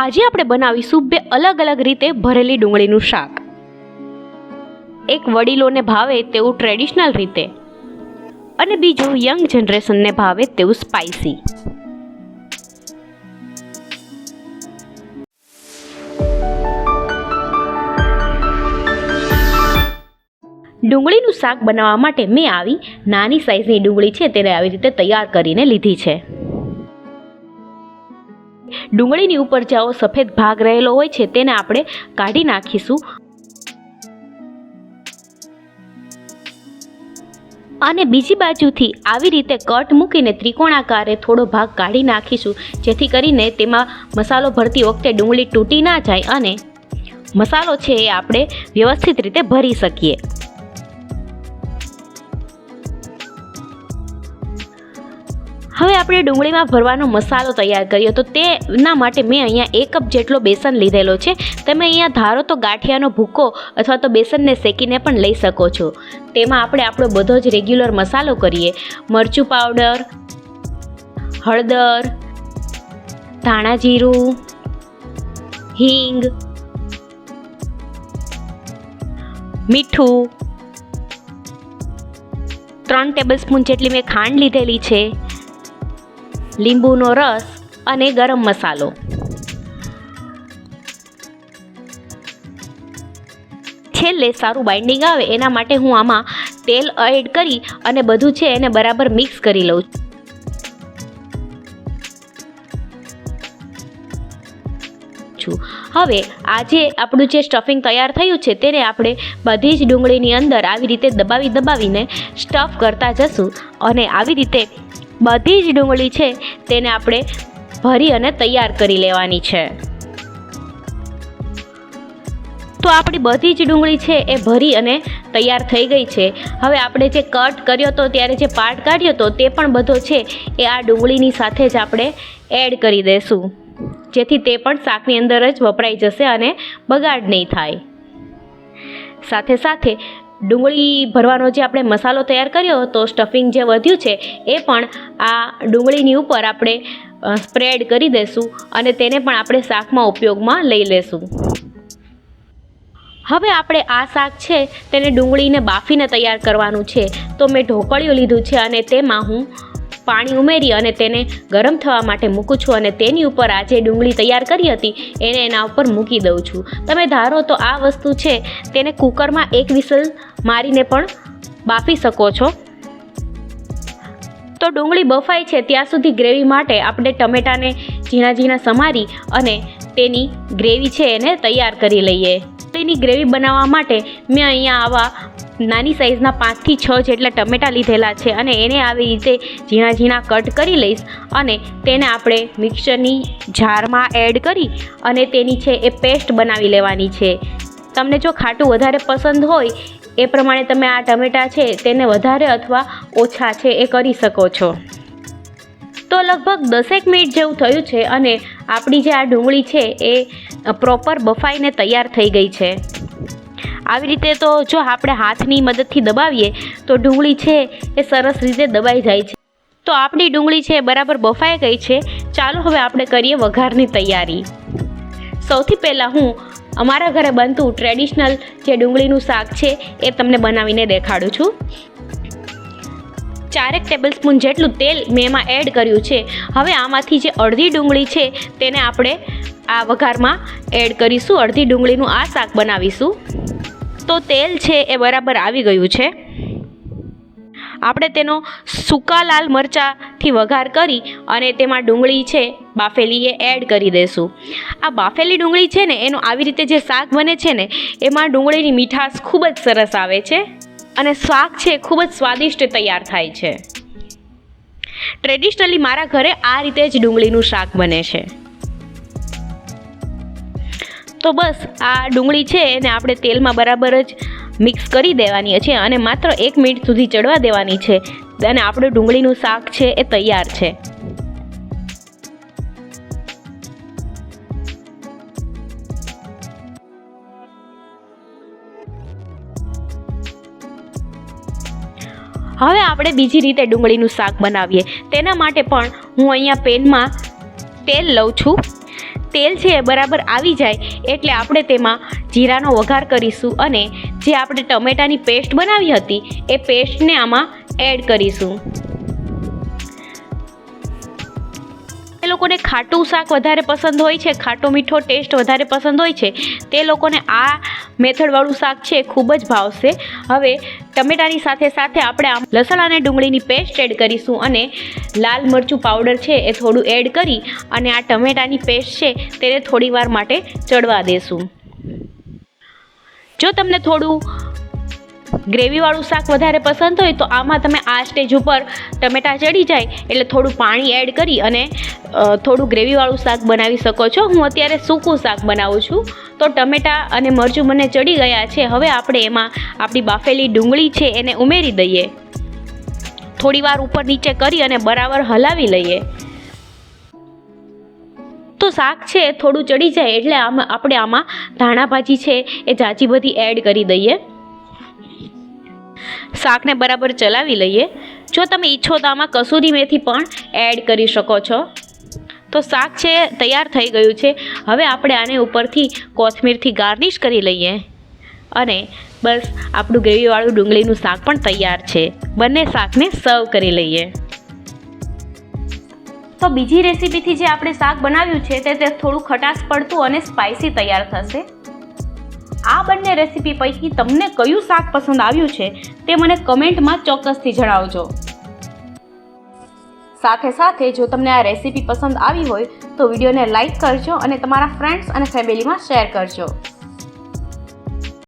આજે આપણે બનાવીશું બે અલગ અલગ રીતે ભરેલી ડુંગળીનું શાક. એક વડીલોને ભાવે તેવું ટ્રેડિશનલ રીતે અને બીજું યંગ જનરેશનને ભાવે તેવું સ્પાઇસી ડુંગળીનું શાક બનાવવા માટે મેં આવી નાની સાઇઝની ડુંગળી છે, તેને આવી રીતે તૈયાર કરીને લીધી છે. ડુંગળીની ઉપર જે આવો સફેદ ભાગ રહેલો હોય છે, તેને આપણે કાઢી નાખીશું. અને બીજી બાજુથી આવી રીતે કટ મૂકીને ત્રિકોણાકારે થોડો ભાગ કાઢી નાખીશું, જેથી કરીને તેમાં મસાલો ભરતી વખતે ડુંગળી તૂટી ના જાય અને મસાલો છે એ આપણે વ્યવસ્થિત રીતે ભરી શકીએ. હવે આપણે ડુંગળીમાં ભરવાનો મસાલો તૈયાર કર્યો તો તેના માટે મેં અહીંયા એક કપ જેટલો બેસન લીધેલો છે. તમે અહીંયા ધારો તો ગાંઠિયાનો ભૂકો અથવા તો બેસનને શેકીને પણ લઈ શકો છો. તેમાં આપણે આપણો બધો જ રેગ્યુલર મસાલો કરીએ. મરચું પાવડર, હળદર, ધાણા જીરું, હિંગ, મીઠું, ત્રણ ટેબલ સ્પૂન જેટલી મેં ખાંડ લીધેલી છે. લીંબુનો રસ અને ગરમ મસાલો. છેલ્લે સારું બાઇન્ડિંગ આવે એના માટે હું આમાં તેલ એડ કરી અને બધું છે એને બરાબર મિક્સ કરી લઉં છું. હવે આજે આપણું જે સ્ટફિંગ તૈયાર થયું છે તેને આપણે બધી જ ડુંગળીની અંદર આવી રીતે દબાવી દબાવીને સ્ટફ કરતા જશું અને આવી રીતે બધી જ ડુંગળી છે, તેને આપણે ભરી અને તૈયાર કરી લેવાની છે. તો આપણી બધી જ ડુંગળી છે એ ભરી અને તૈયાર થઈ ગઈ છે. હવે આપણે જે કટ કર્યો હતો ત્યારે જે પાર્ટ કાઢ્યો હતો તે પણ બધો છે, એ આ ડુંગળીની સાથે જ આપણે એડ કરી દઈશું જેથી તે પણ શાકની અંદર જ વપરાઈ જશે અને બગાડ નહીં થાય. સાથે સાથે ડુંગળી ભરવાનો જે આપણે મસાલો તૈયાર કર્યો હતો સ્ટફિંગ જે વધ્યું છે, એ પણ આ ડુંગળીની ઉપર આપણે સ્પ્રેડ કરી દઈશું અને તેને પણ આપણે શાકમાં ઉપયોગમાં લઈ લેશું. હવે આપણે આ શાક છે, તેને ડુંગળીને બાફીને તૈયાર કરવાનું છે. તો મેં ઢોકળીઓ લીધું છે અને તેમાં હું પાણી ઉમેરી અને તેને ગરમ થવા માટે મૂકું છું અને તેની ઉપર આ જે ડુંગળી તૈયાર કરી હતી, એને એના ઉપર મૂકી દઉં છું. તમે ધારો તો આ વસ્તુ છે, તેને કુકરમાં એક વિસલ મારીને પણ બાફી શકો છો. તો ડુંગળી બફાય છે ત્યાં સુધી ગ્રેવી માટે આપણે ટમેટાને ઝીણા ઝીણા સમારી અને તેની ગ્રેવી છે એને તૈયાર કરી લઈએ. તેની ગ્રેવી બનાવવા માટે મેં અહીંયા આવા નાની સાઇઝના પાંચથી છ જેટલા ટમેટાં લીધેલા છે અને એને આવી રીતે ઝીણા ઝીણા કટ કરી લઈશ અને તેને આપણે મિક્સરની જારમાં એડ કરી અને તેની છે એ પેસ્ટ બનાવી લેવાની છે. તમને જો ખાટું વધારે પસંદ હોય, એ પ્રમાણે તમે આ ટમેટાં છે તેને વધારે અથવા ઓછા છે એ કરી શકો છો. તો લગભગ દસેક મિનિટ જેવું થયું છે અને આપણી જે આ ડુંગળી છે એ પ્રોપર બફાઈને તૈયાર થઈ ગઈ છે. આવી રીતે તો જો આપણે હાથની મદદથી દબાવીએ, તો ડુંગળી છે એ સરસ રીતે દબાઈ જાય છે. તો આપણી ડુંગળી છે બરાબર બફાઈ ગઈ છે. ચાલો હવે આપણે કરીએ વઘારની તૈયારી. સૌથી પહેલાં હું અમારા ઘરે બનતું ટ્રેડિશનલ જે ડુંગળીનું શાક છે એ તમને બનાવીને દેખાડું છું. ચારેક ટેબલ સ્પૂન જેટલું તેલ મેં એમાં એડ કર્યું છે. હવે આમાંથી જે અડધી ડુંગળી છે તેને આપણે આ વઘારમાં એડ કરીશું. અડધી ડુંગળીનું આ શાક બનાવીશું. તો તેલ છે એ બરાબર આવી ગયું છે. આપણે તેનો સૂકા લાલ મરચાંથી વઘાર કરી અને તેમાં ડુંગળી છે બાફેલી એ એડ કરી દઈશું. આ બાફેલી ડુંગળી છે ને, એનું આવી રીતે જે શાક બને છે ને, એમાં ડુંગળીની મીઠાશ ખૂબ જ સરસ આવે છે અને શાક છે ખૂબ જ સ્વાદિષ્ટ તૈયાર થાય છે. ટ્રેડિશનલી મારા ઘરે આ રીતે જ ડુંગળીનું શાક બને છે. તો બસ, આ ડુંગળી છે એને આપણે તેલમાં બરાબર જ મિક્સ કરી દેવાની છે અને માત્ર એક મિનિટ સુધી ચડવા દેવાની છે. અને આપણું ડુંગળીનું શાક છે એ તૈયાર છે. હવે આપણે બીજી રીતે ડુંગળીનું શાક બનાવીએ. તેના માટે પણ હું અહીંયા પેનમાં તેલ લઉં છું. તેલ છે એ બરાબર આવી જાય એટલે આપણે તેમાં જીરાનો વઘાર કરીશું અને જે આપણે ટમેટાની પેસ્ટ બનાવી હતી એ પેસ્ટને આમાં એડ કરીશું. લોકોને ખાટું શાક વધારે પસંદ હોય છે, ખાટો મીઠો ટેસ્ટ વધારે પસંદ હોય છે, તે લોકોને આ મેથડવાળું શાક છે ખૂબ જ ભાવશે. હવે ટમેટાની સાથે સાથે આપણે આમ લસણ અને ડુંગળીની પેસ્ટ એડ કરીશું અને લાલ મરચું પાવડર છે એ થોડું એડ કરી અને આ ટમેટાની પેસ્ટ છે તેને થોડી વાર માટે ચડવા દેશું. જો તમને થોડું ગ્રેવીવાળું શાક વધારે પસંદ હોય તો આમાં તમે આ સ્ટેજ ઉપર ટમેટાં ચડી જાય એટલે થોડું પાણી એડ કરી અને થોડું ગ્રેવીવાળું શાક બનાવી શકો છો. હું અત્યારે સૂકું શાક બનાવું છું. તો ટમેટાં અને મરચું મને ચડી ગયા છે. હવે આપણે એમાં આપણી બાફેલી ડુંગળી છે એને ઉમેરી દઈએ. થોડી વાર ઉપર નીચે કરી અને બરાબર હલાવી લઈએ. તો શાક છે થોડું ચડી જાય એટલે આમાં, આપણે આમાં ધાણા ભાજી છે એ જાજી બધી એડ કરી દઈએ. શાકને બરાબર ચલાવી લઈએ. જો તમે ઈચ્છો તો આમાં કસૂરી મેથી પણ એડ કરી શકો છો. તો શાક છે, તૈયાર થઈ ગયું છે. હવે આપણે આને ઉપરથી કોથમીરથી ગાર્નિશ કરી લઈએ. અને બસ આપણું ગ્રેવીવાળું ડુંગળીનું શાક પણ તૈયાર છે. બંને શાકને સર્વ કરી લઈએ. તો બીજી રેસીપીથી જે આપણે શાક બનાવ્યું છે, તે થોડું ખટાશ પડતું અને સ્પાઇસી તૈયાર થશે. આ બંને રેસીપી પૈકી તમને કયું શાક પસંદ આવ્યું છે તે મને કમેન્ટમાં ચોક્કસથી જણાવજો. સાથે સાથે જો તમને આ રેસીપી પસંદ આવી હોય તો વિડીયોને લાઈક કરજો અને તમારા ફ્રેન્ડ્સ અને ફેમિલીમાં શેર કરજો.